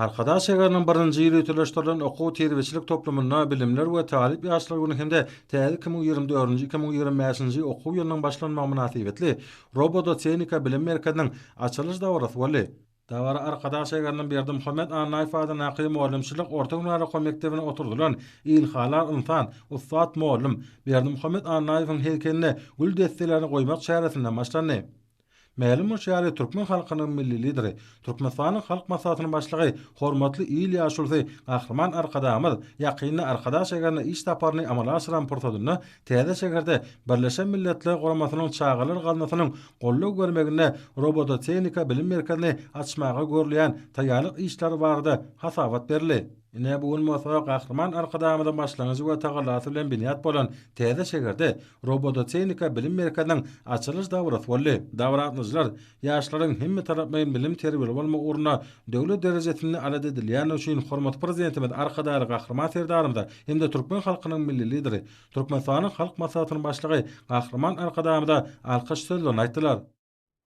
Arkadaş şegerinin birinci ýyly öteleşdirilen okuw terbiýçilik toplumyna bilimler we talip ýaşlar güni hemde täze 2024-nji 2025-nji okuw ýylynyň başlanma münasibetli robototehnika bilim merkeziniň açylyş dawrasy boly. Dawara arkadaş şegerinin berdi Muhammed Anaýew adyna naqiy muallimçilik orta ünara mektebine oturdulan ilhalar insan ustad muallim berdi Muhammed Anaýewiň heykeline gül destelerini goýmak şäherinde maşlandy. Mälim bu türkmen halkynyň millilidir. Türkmenistanyň halk maslahatynyň başlygy hormatly Ýyl Ýaşulsy Gahryman arkadaşymyz, ýakyny arkadaş egerini iş taparyny amala aşyran portadyny täze şäherde Birleşen Milletler Guramasynyň çağırlar galnasynyň gollu görmegine robototehnika bilim merkezini açmağa görülen taýýarlyk işleri barada hasabat berildi. Ine bu olmasa gahryman arkadamyda başlanıcı we tagallaty bilen biniyat bolan täze şehirde robototehnika bilim merkezinin açılış dawraty boldy. Dawratnyjylar ýaşlaryň hemme tarapmaýyn bilim terbiýeli bolmak uruna döwlet derejesini alada edilýän üçin hormat prezidentimiz arkadary gahryman serdarymyza hem de türkmen halkynyň milli lideri Türkmenistanyň halk maslahatynyň başlygy gahryman arkadamyda alkyş sözlerini aýtdylar.